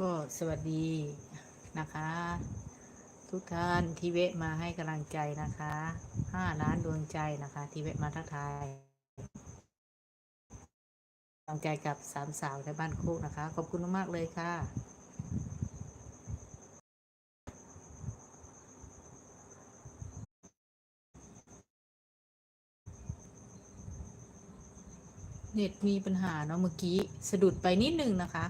ก็สวัสดีนะคะ ทุกท่านที่เวะมาให้กำลังใจนะคะห้าล้านดวงใจนะคะ ที่เวะมาทักทายกำลังใจกับสามสาวในบ้านโคกนะคะ ขอบคุณมากๆเลยค่ะเน็ตมีปัญหาเนาะเมื่อกี้สะดุดไปนิดนึงนะคะ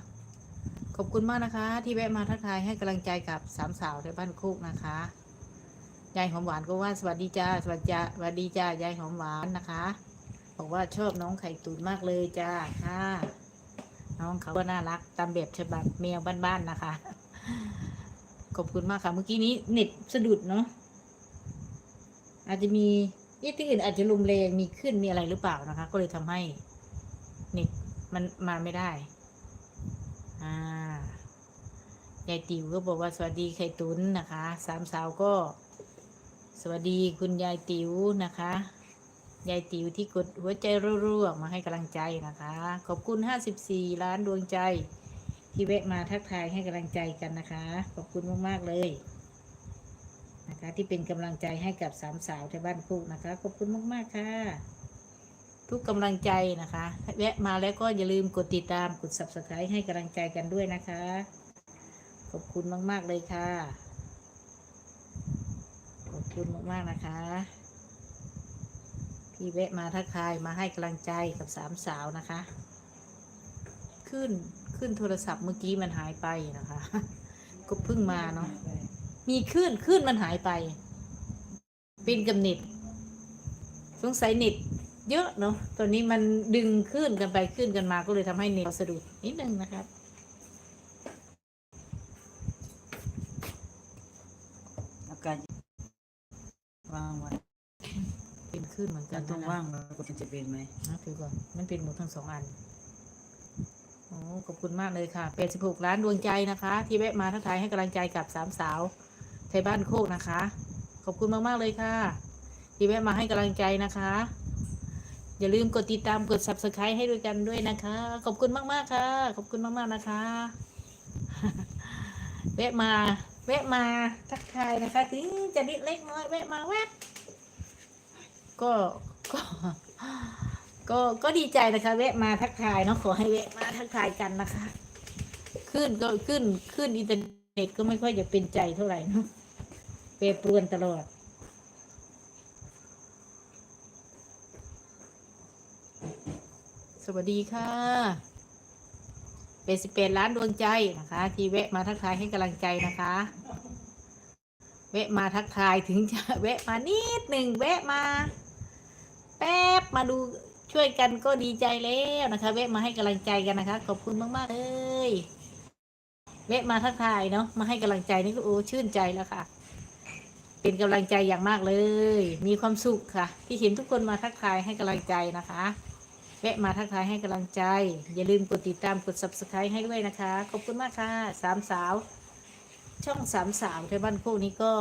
อบคุณมากนะคะ ที่แวะมาทักทายให้กำลังใจกับสามสาวในบ้านโคกนะคะยายหอมหวานก็ว่าสวัสดีจ้าสวัสดีจ้าสวัสดีจ้ายายหอมหวานนะคะบอกว่าชอบน้องไข่ตุ๋นมากเลยจ้าค่ะ น้องเขาก็น่ารักตามแบบฉบับแมวบ้านๆนะคะขอบคุณมากค่ะ เมื่อกี้นี้เน็ตสะดุดเนาะอาจจะมีเอ๊ะที่อื่นอาจจะลมแรงมีขึ้นมีอะไรหรือเปล่านะคะ ก็เลยทำให้เน็ตมันมาไม่ได้ อ่ายายติ๋วก็บอกว่าสวัสดีไข่ตุ๋นนะคะ สามสาวก็ สวัสดีคุณยายติ๋วนะคะ ยายติ๋วที่กดหัวใจรัวๆมาให้กำลังใจนะคะ ขอบคุณ 54 ล้านดวงใจ ที่แวะมาทักทายให้กำลังใจกันนะคะ ขอบคุณมากๆเลยนะคะที่เป็นกำลังใจให้กับสามสาวที่บ้านคุกนะคะ ขอบคุณมากๆค่ะ ทุกกำลังใจนะคะ แวะมาแล้วก็อย่าลืมกดติดตามกด subscribe ให้กำลังใจกันด้วยนะคะ ขอบคุณมาก ๆ เลยค่ะ ขอบคุณมาก ๆ นะคะ ที่แวะมาทักทายมาให้กำลังใจกับสามสาวนะคะ ขึ้นขึ้นโทรศัพท์เมื่อกี้มันหายไปนะคะ ก็เพิ่งมาเนาะมีขึ้นขึ้นมันหายไป เป็นกับเน็ตสงสัยเน็ต เยอะเนาะตัวนี้มันดึงขึ้นกันไปขึ้นกันมาก็เลยทำให้เน็ตสะดุดนิดนึงนะครับอากาศวางไว้เป็นขึ้นเหมือนกักานรต้องนะว่างเราก็จะเป็นไหมนะถือก่อนมันเป็นหมดทั้งสองอันโอ้ขอบคุณมากเลยค่ะเป็นสิบหกล้านดวงใจนะคะ ที่แวะมาทักทายให้กำลังใจกับสามสาวไทยบ้านโคกนะคะ ขอบคุณมากๆเลยค่ะ ที่แวะมาให้กำลังใจนะคะ อย่าลืมกดติดตามกด subscribe ให้ด้วยกันด้วยนะคะ ขอบคุณมาก ๆ ค่ะ ขอบคุณมาก ๆ นะคะ แวะมา แวะมาทักทายนะคะถึงจะนิดเล็กน้อยแวะมาแวะก็ก็ก็ก็ดีใจนะคะแวะมาทักทายเนาะขอให้แวะมาทักทายกันนะคะ ขึ้นก็ขึ้นขึ้นอินเทอร์เน็ตก็ไม่ค่อยจะเป็นใจเท่าไหร่เนาะเปรปรวนตลอด วัสดีค่ะเป็นสิบเป็นล้านดวงใจนะคะ ที่แวะมาทักทายให้กำลังใจนะคะ แวะมาทักทายถึงจะแวะมานิดหนึ่งแวะมา แป๊บมาดูช่วยกันก็ดีใจแล้วนะคะ แวะมาให้กำลังใจกันนะคะ ขอบคุณมากๆเลยแวะมาทักทายเนาะมาให้กำลังใจนี่ก็โอ้ชื่นใจแล้วค่ะ เป็นกำลังใจอย่างมากเลย มีความสุขค่ะ ที่เห็นทุกคนมาทักทายให้กำลังใจนะคะ แวะมาทักทายให้กำลังใจ อย่าลืมกดติดตามกด subscribe ให้ด้วยนะคะ ขอบคุณมากค่ะสามสาว ช่องสามสาวที่บ้านโคกนี้ก็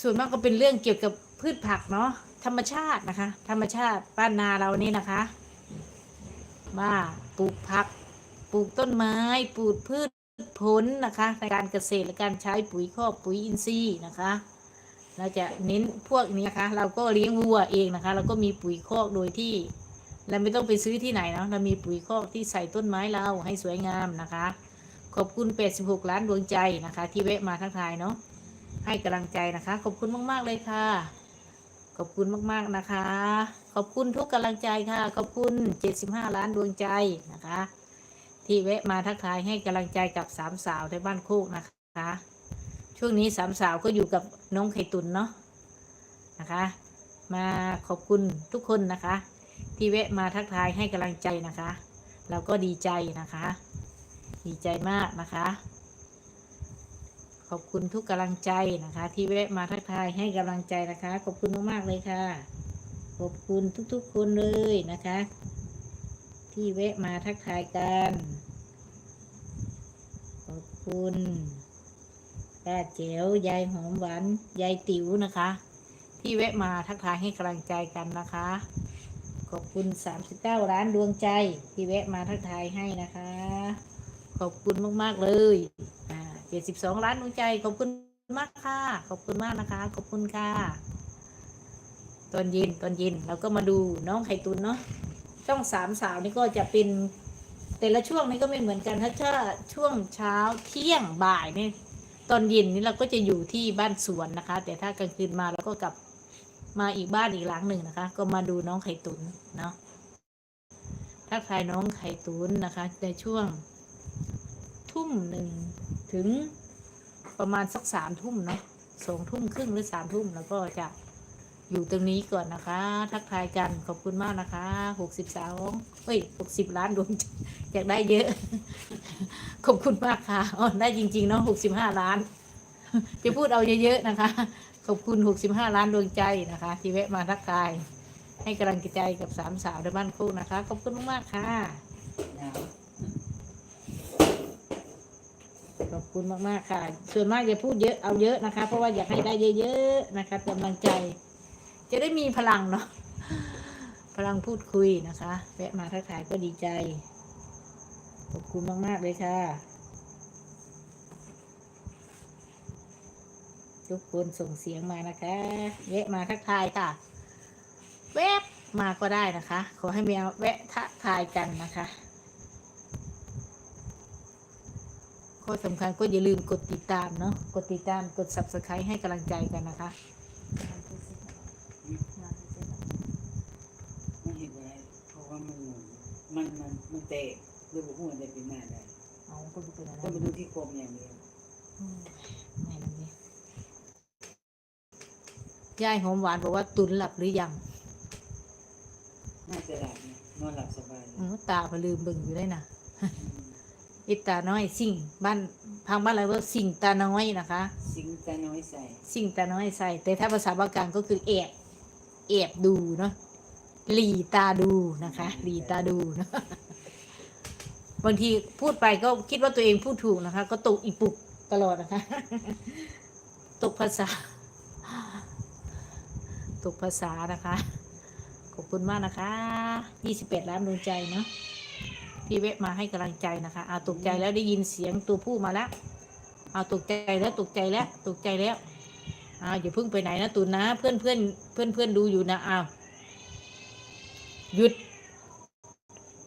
ส่วนมากก็เป็นเรื่องเกี่ยวกับพืชผักเนาะธรรมชาตินะคะ ธรรมชาติบ้านนาเรานี่นะคะว่าปลูกผัก ปลูกต้นไม้ปลูกพืชผลนะคะในการเกษตรและการใช้ปุ๋ยคอกปุ๋ยอินทรีย์นะคะ เราจะเน้นพวกนี้นะคะ เราก็เลี้ยงวัวเองนะคะ เราก็มีปุ๋ยคอกโดยที่ เราไม่ต้องไปซื้อที่ไหนเนาะเรามีปุ๋ยคอกที่ใส่ต้นไม้เราให้สวยงามนะคะ ขอบคุณ 86 ล้านดวงใจนะคะ ที่แวะมาทักทายเนาะให้กำลังใจนะคะ ขอบคุณมาก ๆ เลยค่ะ ขอบคุณมาก ๆ นะคะ ขอบคุณทุกกำลังใจค่ะ ขอบคุณ 75 ล้านดวงใจนะคะ ที่แวะมาทักทายให้กำลังใจกับสามสาวในบ้านโคกนะคะ ช่วงนี้สามสาวก็อยู่กับน้องไข่ตุนเนาะนะคะ มาขอบคุณทุกคนนะคะ ที่แวะมาทักทายให้กำลังใจนะคะ เราก็ดีใจนะคะ ดีใจมากนะคะ ขอบคุณทุกกำลังใจนะคะ ที่แวะมาทักทายให้กำลังใจนะคะ ขอบคุณมากๆเลยค่ะ ขอบคุณทุกๆคนเลยนะคะ ที่แวะมาทักทายกัน ขอบคุณ ป้าเจ๋วยายหอมหวานยายติ๋วนะคะ ที่แวะมาทักทายให้กำลังใจกันนะคะ ขอบคุณ 39ล้านดวงใจ ที่แวะมาทักทายให้นะคะ ขอบคุณมาก ๆ เลยอ่า72ล้านดวงใจ ขอบคุณมากค่ะ ขอบคุณมากนะคะ ขอบคุณค่ะ ตอนเย็นตอนเย็นเราก็มาดูน้องไข่ตุนเนาะช่องสามสาวนี่ก็จะเป็นแต่ละช่วงนี้ก็ไม่เหมือนกันถ้าถ้าช่วงเช้าเที่ยงบ่ายนี่ ตอนเย็นนี้เราก็จะอยู่ที่บ้านสวนนะคะ แต่ถ้ากลางคืนมาเราก็กลับมาอีกบ้านอีกหลังหนึ่งนะคะ ก็มาดูน้องไข่ตุนเนาะถ้าใครน้องไข่ตุนนะคะ ในช่วงทุ่มหนึ่งถึงประมาณสักสามทุ่มเนาะสองทุ่มครึ่งหรือสามทุ่มแล้วก็จะ อยู่ตรงนี้ก่อนนะคะ ทักทายกันขอบคุณมากนะคะหกสิบสาวเฮ้ยหกสิบล้านดวงใจอยากได้เยอะ ขอบคุณมากค่ะอ๋อได้จริงๆเนาะหกสิบห้าล้าน จะพูดเอาเยอะๆนะคะ ขอบคุณหกสิบห้าล้านดวงใจนะคะ ที่แวะมาทักทาย ให้กำลังใจกับสามสาวในบ้านคู่นะคะ ขอบคุณมากๆค่ะ ขอบคุณมากๆค่ะ ส่วนมากจะพูดเยอะเอาเยอะนะคะ เพราะว่าอยากให้ได้เยอะๆนะคะกำลังใจ จะได้มีพลังเนาะพลังพูดคุยนะคะแวะมาทักทายก็ดีใจขอบคุณมาก ๆ เลยค่ะ ทุกคนส่งเสียงมานะคะแวะมาทักทายค่ะ แวบมาก็ได้นะคะ ขอให้มีแวะทักทายกันนะคะข้อสำคัญก็อย่าลืมกดติดตามเนาะกดติดตามกด subscribe ให้กำลังใจกันนะคะ ไม่เห็นอะไรเพราะว่ามันหมุนมันมันมันเตะดูบุกหัวได้เป็นหน้าได้ เอาก็ดูเป็นอะไรต้องไปดูที่โคมอย่างเดียวอืมไหนมันดิยายหอมหวานบอกว่าตุนหลับหรือยังน่าจะหลับนะนอนหลับสบายเลยอืมตาพลืมเบิ่งอยู่ได้นะอิตาน้อยสิ่งบ้านพังบ้านอะไรว่าสิ่งตาน้อยนะคะ สิงตาน้อยใส่สิ่งตาน้อยใส่ แต่ถ้าภาษาบางการก็คือแอบแอบดูเนาะหลีตาดูนะคะหลีตาดูเนอะ บางทีพูดไปก็คิดว่าตัวเองพูดถูกนะคะ ก็ตกอีปุกตลอดนะคะ ตกภาษา ตกภาษานะคะ ขอบคุณมากนะคะ 28 ล้านดวงใจเนาะที่แวะมาให้กำลังใจนะคะเอาตกใจแล้วได้ยินเสียงตัวผู้มาแล้วเอาตกใจแล้วตกใจแล้วตกใจแล้วอ้าวอย่าเพิ่งไปไหนนะตุนนะ เพื่อนเพื่อนเพื่อนเพื่อนดูอยู่นะอ้าวหยุด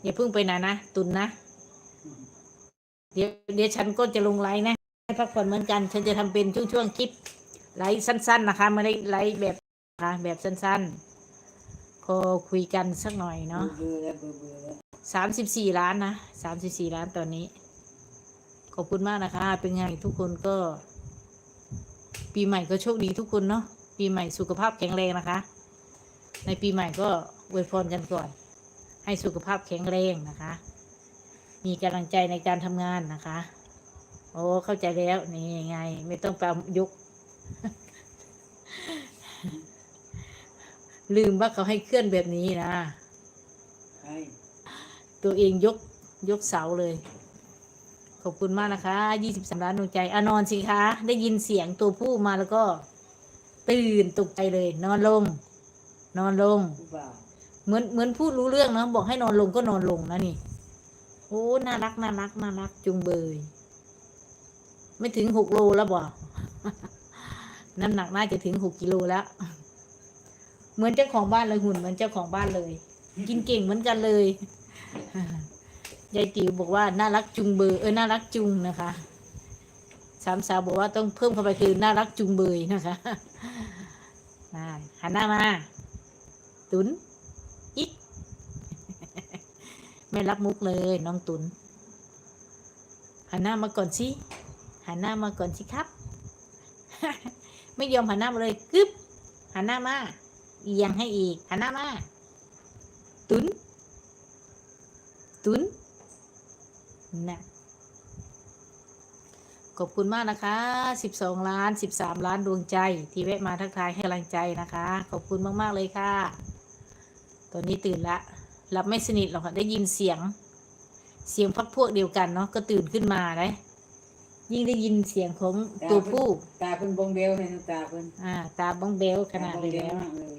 อย่าเพิ่งไปไหนนะตุนนะ เดี๋ยวเดี๋ยวฉันก็จะลงไลน์นะให้พักผ่อนเหมือนกัน ฉันจะทำเป็นช่วงๆคลิปไลฟ์สั้น ๆ นะคะไม่ได้ไลฟ์แบบนะคะแบบสั้นๆพอคุยกันสักหน่อยเนาะเบื่อแล้วเบื่อเบื่อแล้วสามสิบสี่ล้านนะสามสิบสี่ล้านตอนนี้ ขอบคุณมากนะคะ เป็นไงทุกคนก็ ปีใหม่ก็โชคดีทุกคนเนาะปีใหม่สุขภาพแข็งแรงนะคะ ในปีใหม่ก็อวยพรกันก่อน ให้สุขภาพแข็งแรงนะคะ มีกำลังใจในการทำงานนะคะ โอ้เข้าใจแล้ว นี่ไง ไม่ต้องไปเอายกลืมว่าเขาให้เคลื่อนแบบนี้นะใช่ตัวเองยกยกเสาเลย ขอบคุณมากนะคะ23ล้านดวงใจอะนอนสิคะ ได้ยินเสียงตัวผู้มาแล้วก็ ตื่นตกใจเลย นอนลง นอนลงผู้บ่าวเหมือนเหมือนพูดรู้เรื่องนะ บอกให้นอนลงก็นอนลงนะนี่โอ้น่ารักน่ารักน่ารักจุงเบย ไม่ถึงหกโลแล้วบ่น้ำหนักน่าจะถึงหกกิโลแล้ว เหมือนเจ้าของบ้านเลยหุ่นเหมือนเจ้าของบ้านเลย กินเก่งเหมือนกันเลยยายติ๋วบอกว่าน่ารักจุงเบยเออน่ารักจุงนะคะสามสาวบอกว่าต้องเพิ่มเข้าไปคือน่ารักจุงเบยนะคะได้หันหน้ามา ตุนอิก ไม่รับมุกเลยน้องตุนหันหน้ามาก่อนสิหันหน้ามาก่อนสิครับ ไม่ยอมหันหน้ามาเลยกึ๊บหันหน้ามาเอียงให้อีกหันหน้ามาตุนตุนนะขอบคุณมากนะคะ 12 ล้าน 13 ล้านดวงใจ ที่แวะมาทักทายให้กำลังใจนะคะ ขอบคุณมาก ๆ เลยค่ะ ตอนนี้ตื่นละ หลับไม่สนิทหรอกค่ะ ได้ยินเสียง เสียงพักพวกเดียวกันเนาะก็ตื่นขึ้นมาเลยยิ่งได้ยินเสียงของตัวผู้ตาเพิ่นบงเบลให้น้ำตาเพิ่นอ่า ตาบ้องเบลขนาดตเลยบงบแล้วมากเลย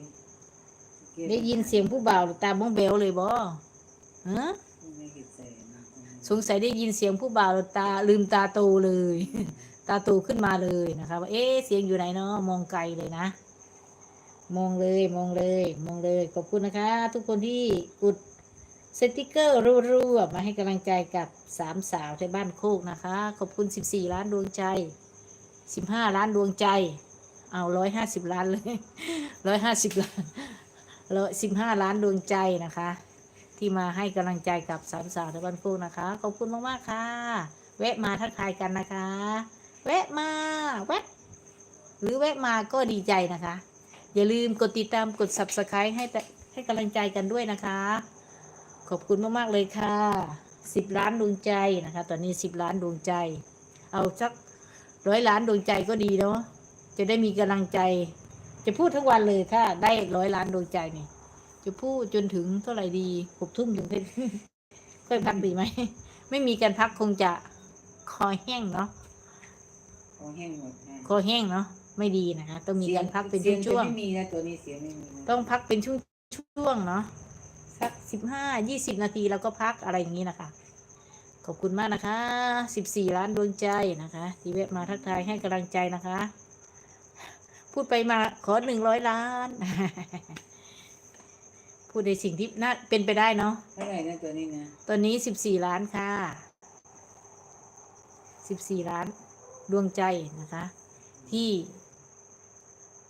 ได้ยินเสียงผู้บ่าวตาบ้องเบลเลยบ่ฮะไม่เห็นแสงนะสงสัยได้ยินเสียงผู้บ่าวตาลืมตาโตเลย ตาโตขึ้นมาเลยนะคะว่าเอ๊ะเสียงอยู่ไหนเนาะมองไกลเลยนะ มองเลยมองเลย มองเลย ขอบคุณนะคะ ทุกคนที่กดสติกเกอร์รัวๆมาให้กำลังใจกับสามสาวที่บ้านโคกนะคะ ขอบคุณ 14 ล้านดวงใจ 15 ล้านดวงใจ เอา 150 ล้านเลย 150 ล้านร้อยสิบห้าล้านดวงใจนะคะ ที่มาให้กำลังใจกับสามสาวที่บ้านโคกนะคะ ขอบคุณมากๆค่ะ แวะมาทักทายกันนะคะ แวะมาแวะหรือแวะมาก็ดีใจนะคะ อย่าลืมกดติดตามกด subscribe ให้แต่ให้กำลังใจกันด้วยนะคะ ขอบคุณมาก ๆ เลยค่ะสิบล้านดวงใจนะคะ ตอนนี้สิบล้านดวงใจ เอาสักร้อยล้านดวงใจก็ดีเนาะจะได้มีกำลังใจ จะพูดทั้งวันเลยถ้าได้ร้อยล้านดวงใจนี่จะพูดจนถึงเท่าไหร่ดีหกทุ่มถึงเที่ยงค่อยพักดีไหมไม่มีการพักคงจะคอแห้งเนาะคอแห้งหมดนะคอแห้งเนาะ ไม่ดีนะคะต้องมีการพักเป็นสียงช่วงจะไม่มีนะตัวนี้เสียงไม่มีนะๆต้องพักเป็นช่วงช่วงๆเนาะสักสิบห้ายี่สิบนาทีแล้วก็พักอะไรอย่างนี้นะคะขอบคุณมากนะคะสิบสี่ล้านดวงใจนะคะที่แวะมาทักทายให้กำลังใจนะคะ พูดไปมาขอหนึ่งร้อยล้าน พูดในสิ่งที่น่าเป็นไปได้เนาะเท่าไหร่นะตัวนี้นะตอนนี้สิบสี่ล้านค่ะสิบสี่ล้านดวงใจนะคะ ที่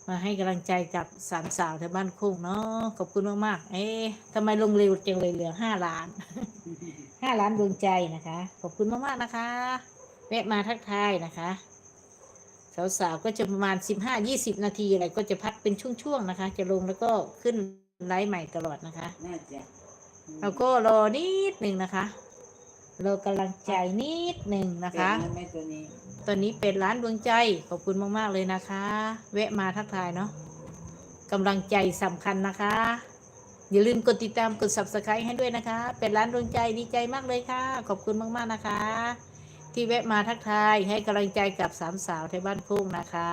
มาให้กำลังใจกับสามสาวแถวบ้านโคกเนาะขอบคุณมากๆ เอ๊ะทำไมลงเร็วจังเลยเหลือห้าล้านห้าล้านดวงใจนะคะ ขอบคุณมากๆนะคะแวะมาทักทายนะคะสาวๆก็จะประมาณสิบห้ายี่สิบนาทีอะไรก็จะพักเป็นช่วงๆนะคะ จะลงแล้วก็ขึ้นไลฟ์ใหม่ตลอดนะคะน่าจะเราก็รอนิดหนึ่งนะคะ รอกำลังใจนิดหนึ่งนะคะ เป็นไหมตัวนี้ ตอนนี้เป็นร้านดวงใจขอบคุณมาก ๆ เลยนะคะแวะมาทักทายเนาะกำลังใจสำคัญนะคะ อย่าลืมกดติดตามกด subscribe ให้ด้วยนะคะ เป็นร้านดวงใจดีใจมากเลยค่ะ ขอบคุณมาก ๆ นะคะ ที่แวะมาทักทายให้กำลังใจกับสามสาวที่บ้านโค้งนะคะ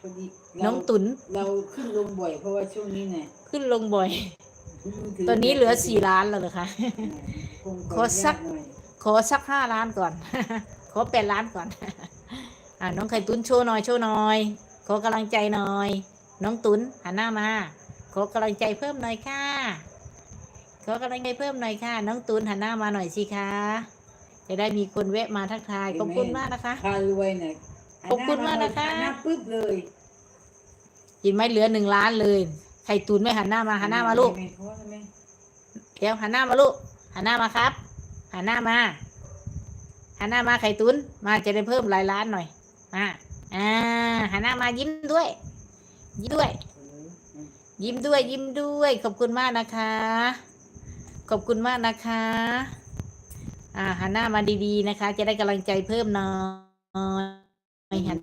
พอดีน้องตุนเราขึ้นลงบ่อยเพราะว่าช่วงนี้เนี่ย ขึ้นลงบ่อยมืถื ตอนนี้เหลือสี่ล้านแล้วเหรอคะคงขอสักยาหน่อยขอสักห้าล้านก่อน ขอแปดล้านก่อนอ่าน้องไข่ตุนโชว์หน่อยโชว์หน่อย ขอกำลังใจหน่อย น้องตุนหันหน้ามา ขอกำลังใจเพิ่มหน่อยค่ะ ขอกำลังใจเพิ่มหน่อยค่ะ น้องตุนหันหน้ามาหน่อยสิคะจะได้มีคนแวะมาทักทายขอบคุณมากนะคะพารวยเนี่ยขอบคุณมากนะคะหัหน้าปึ๊บเลยยินไหมเหลือหนึ่งล้านเลย ไข่ตุนไม่หันหน้ามาหันหน้ามาลูกไม่ท้อใช่ไหมเดี๋ยวหันหน้ามาลูกหันหน้ามาครับหันหน้ามาหันหน้ามาไข่ตุนมาจะได้เพิ่มหลายล้านหน่อยมาอ่าหันหน้ามายิ้มด้วย ยิ้มด้วยเอออืมยิ้มด้วย ยิ้มด้วย ขอบคุณมากนะคะ ขอบคุณมากนะคะ อ่าหันหน้ามาดีๆนะคะ จะได้กำลังใจเพิ่มหน่อยหัน